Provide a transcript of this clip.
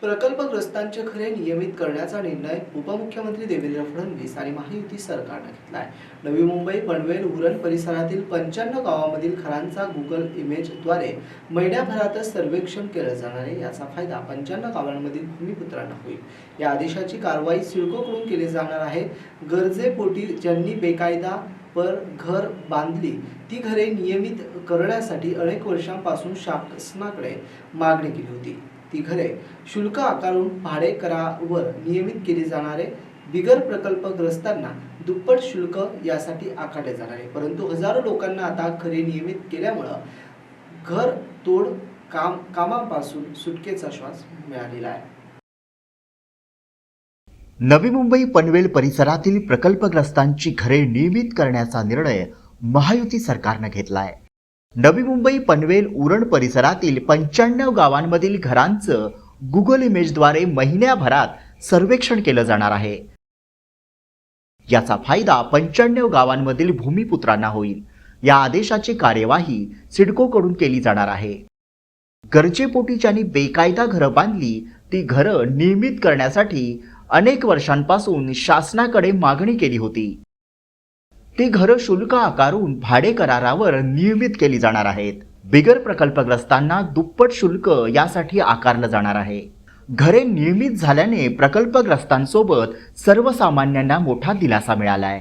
प्रकल्पग्रस्तांचे खरे नियमित करण्याचा निर्णय उपमुख्यमंत्री देवेंद्र फडणवीस आणि महायुती सरकारनं घेतला आहे नवी मुंबई पनवेल उरण परिसरातील पंच्याण्णव गावामधील खरांचा गुगल इमेजद्वारे महिन्याभरातच सर्वेक्षण केलं जाणार आहे. याचा फायदा पंच्याण्णव गावांमधील भूमिपुत्रांना होईल. या आदेशाची कारवाई सिडकोकडून केली जाणार आहे. गरजेपोटी ज्यांनी बेकायदा पर घर बांधली ती घरे नियमित करण्यासाठी अनेक वर्षांपासून शासनाकडे मागणी केली होती. ती घरे शुल्क आकारून भाडेकरावर नियमित केली जाणारे बिगर प्रकल्पग्रस्तांना दुप्पट शुल्क यासाठी आकारले जाणार. आहे परंतु हजारो लोकांना आता घरे नियमित केल्यामुळं घर तोड काम कामापासून सुटकेचा श्वास मिळालेला आहे. नवी मुंबई पनवेल परिसरातील प्रकल्पग्रस्तांची घरे नियमित करण्याचा निर्णय महायुती सरकारनं घेतला आहे नवी मुंबई पनवेल उरण परिसरातील पंच्याण्णव गावांमधील घरांचं गुगल इमेजद्वारे महिन्याभरात सर्वेक्षण केलं जाणार आहे. याचा फायदा पंच्याण्णव गावांमधील भूमिपुत्रांना होईल. या आदेशाची कार्यवाही सिडकोकडून केली जाणार आहे. गरजेपोटी ज्यांनी बेकायदा घरं बांधली ती घरं नियमित करण्यासाठी अनेक वर्षांपासून शासनाकडे मागणी केली होती. ती घरं शुल्क आकारून भाडे करारावर नियमित केली जाणार आहेत. बिगर प्रकल्पग्रस्तांना दुप्पट शुल्क यासाठी आकारलं जाणार आहे. घरे नियमित झाल्याने प्रकल्पग्रस्तांसोबत सर्वसामान्यांना मोठा दिलासा मिळाला आहे